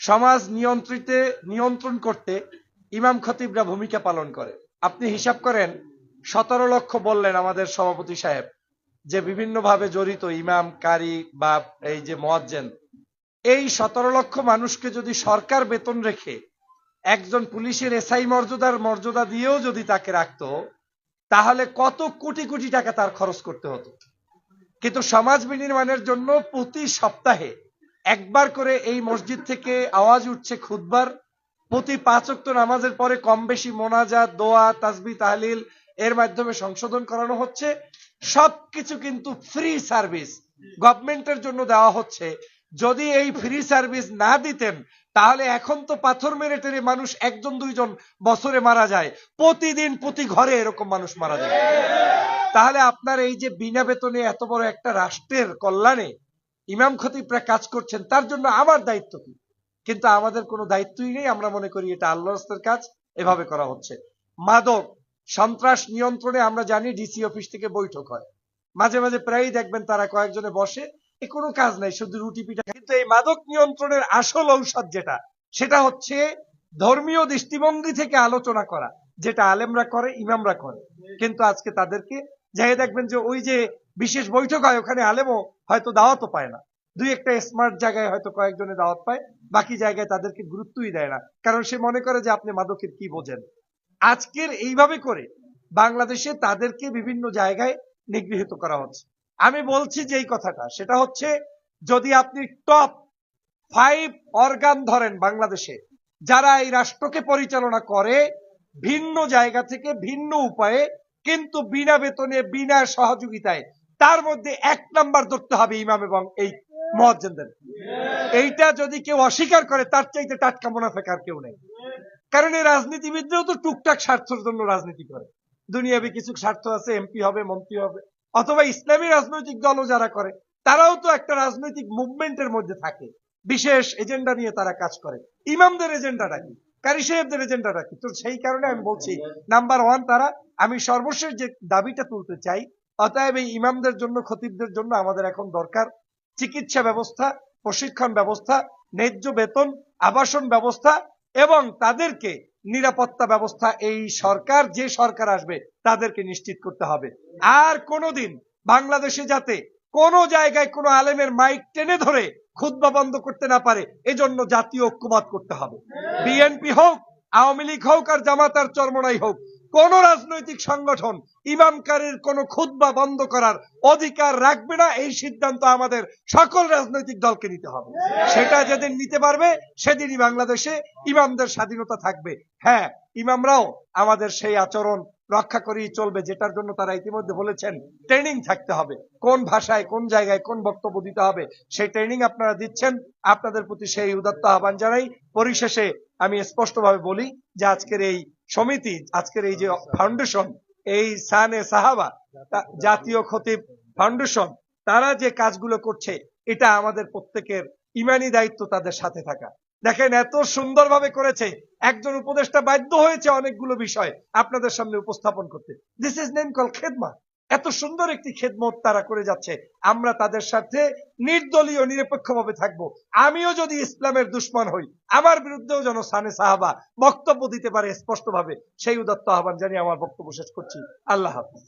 সমাজ নিয়ন্ত্রিতে, নিয়ন্ত্রণ করতে ইমাম খতিবরা ভূমিকা পালন করে। আপনি হিসাব করেন, সতেরো লক্ষ বললেন আমাদের সভাপতি সাহেব, যে বিভিন্নভাবে জড়িত ইমাম, কারি বা এই যে মোয়াজ্জেন, এই সতেরো লক্ষ মানুষকে যদি সরকার বেতন রেখে একজন পুলিশের এসআই মর্যাদার মর্যাদা দিয়েও যদি তাকে রাখতো, তাহলে কত কোটি কোটি টাকা তার খরচ করতে হতো। কিন্তু সমাজ বিনির্মাণের জন্য প্রতি সপ্তাহে একবার করে এই মসজিদ থেকে আওয়াজ উঠছে খুদবার প্রতি পাঁচ ওয়াক্ত নামাজের পরে কম বেশি মোনাজাত, দোয়া তাসবি তাহলিল এর মাধ্যমে সংশোধন করানো হচ্ছে। সবকিছু কিন্তু ফ্রি সার্ভিস গভর্নমেন্টের জন্য দেওয়া হচ্ছে। যদি এই ফ্রি সার্ভিস না দিতেন, তাহলে এখন তো পাথর মেরে টেনে মানুষ একজন, দুইজন বছরে মারা যায়। প্রতিদিন প্রতি ঘরে এরকম মানুষ মারা যায়। তাহলে আপনার এই যে বিনা বেতনে এত বড় একটা রাষ্ট্রের কল্যাণে ইমাম খতিবরা কাজ করছেন, তার জন্য আমার দায়িত্ব কি? কিন্তু আমাদের কোনো দায়িত্বই নেই, আমরা মনে করি এটা আল্লাহ রাস্তার কাজ, এভাবে করা হচ্ছে। মাদক, সন্ত্রাস নিয়ন্ত্রণে আমরা জানি ডিসি অফিস থেকে বৈঠক হয়। মাঝে মাঝে প্রায়ই দেখবেন তারা কয়েকজনে বসে, এ কোনো কাজ নাই, শুধু রুটি পিঠা। কিন্তু এই মাদক নিয়ন্ত্রণের আসল ঔষধ যেটা, সেটা হচ্ছে ধর্মীয় দৃষ্টিভঙ্গি থেকে আলোচনা করা, যেটা আলেমরা করে, ইমামরা করে। কিন্তু আজকে তাদেরকে যাই দেখবেন যে ওই যে বিশেষ বৈঠক হয়, ওখানে আলেমও হয়তো দাওয়াতও পায় না। দুই একটা স্মার্ট জায়গায় হয়তো কয়েকজনে দাওয়াত পায়, বাকি জায়গায় তাদেরকে গুরুত্বই দেয় না। কারণ সে মনে করে যে আপনি মাদকের কি বোঝেন। আজকের এইভাবে করে বাংলাদেশে তাদেরকে বিভিন্ন জায়গায় নিগৃহীত করা হচ্ছে। আমি বলছি যে এই কথাটা, সেটা হচ্ছে যদি আপনি টপ ফাইভ অর্গান ধরেন বাংলাদেশে, যারা এই রাষ্ট্রকে পরিচালনা করে, ভিন্ন জায়গা থেকে ভিন্ন উপায়ে কিন্তু বিনা বেতনে, বিনা সহযোগিতায় তার মধ্যে এক নাম্বার ধরতে হবে ইমাম এবং এই মহাজ্জেনদের এইটা যদি কেউ অস্বীকার করে, তার চাইতে টাটকা মুনাফেকার কেউ নেই। কারণ এই রাজনীতিবিদরাও তো টুকটাক স্বার্থের জন্য রাজনীতি করে। দুনিয়াবি কিছু স্বার্থ আছে, এমপি হবে, মন্ত্রী হবে, অথবা ইসলামী রাজনৈতিক দলও যারা করে, তারাও তো একটা রাজনৈতিক মুভমেন্টের মধ্যে থাকে। বিশেষ এজেন্ডা নিয়ে তারা কাজ করে। ইমামদের এজেন্ডাটা কি? কারি সাহেবদের এজেন্ডাটা কি? তো সেই কারণে আমি বলছি নাম্বার ওয়ান তারা, আমি সর্বশেষ যে দাবিটা তুলতে চাই, অতএব এই ইমামদের জন্য, খতিবদের জন্য আমাদের এখন দরকার চিকিৎসা ব্যবস্থা, প্রশিক্ষণ ব্যবস্থা, ন্যায্য বেতন, আবাসন ব্যবস্থা এবং তাদেরকে নিরাপত্তা ব্যবস্থা, এই সরকার, যে সরকার আসবে তাদেরকে নিশ্চিত করতে হবে। আর কোনোদিন বাংলাদেশে যাতে কোন জায়গায় কোন আলেমের মাইক টেনে ধরে খুদ্া বন্ধ করতে না পারে, এজন্য জাতীয় ঐক্যবাদ করতে হবে। বিএনপি হোক, আওয়ামী লীগ হোক আর জামাত আর চরমনাই হোক, কোন রাজনৈতিক সংগঠন ইমামকারীর কোন খুদ্া বন্ধ করার অধিকার রাখবে না, এই সিদ্ধান্ত আমাদের সকল রাজনৈতিক দলকে নিতে হবে। সেটা যেদিন নিতে পারবে, সেদিনই বাংলাদেশে ইমামদের স্বাধীনতা থাকবে। হ্যাঁ ইমামরাও আমাদের সেই আচরণ রক্ষা করেই চলবে, যেটার জন্য তারা ইতিমধ্যে বলেছেন ট্রেনিং থাকতে হবে। কোন ভাষায়, কোন জায়গায় কোন বক্তব্য দিতে হবে, সেই ট্রেনিং আপনারা দিচ্ছেন। আপনাদের প্রতি সেই উদাত্ত আহ্বান জানাই। পরিশেষে আমি স্পষ্টভাবে বলি যে আজকের এই সমিতি, আজকের এই যে ফাউন্ডেশন এই সানে সাহাবা জাতীয় খতিব ফাউন্ডেশন তারা যে কাজগুলো করছে, এটা আমাদের প্রত্যেকের ইমানি দায়িত্ব তাদের সাথে থাকা। দেখেন এত সুন্দরভাবে করেছে একজন উপদেষ্টা বাধ্য হয়েছে অনেকগুলো বিষয় আপনাদের সামনে উপস্থাপন করতে। দিস ইজ নেম কল খেদমা এত সুন্দর একটি খেদমত তারা করে যাচ্ছে। আমরা তাদের সাথে নির্দলীয়, নিরপেক্ষভাবে থাকব। আমিও যদি ইসলামের দুশ্মন হই, আমার বিরুদ্ধেও যেন সানে সাহাবা বক্তব্য দিতে পারে স্পষ্টভাবে, সেই উদাত্ত আহ্বান জানিয়ে আমার বক্তব্য শেষ করছি। আল্লাহ হাফিজ।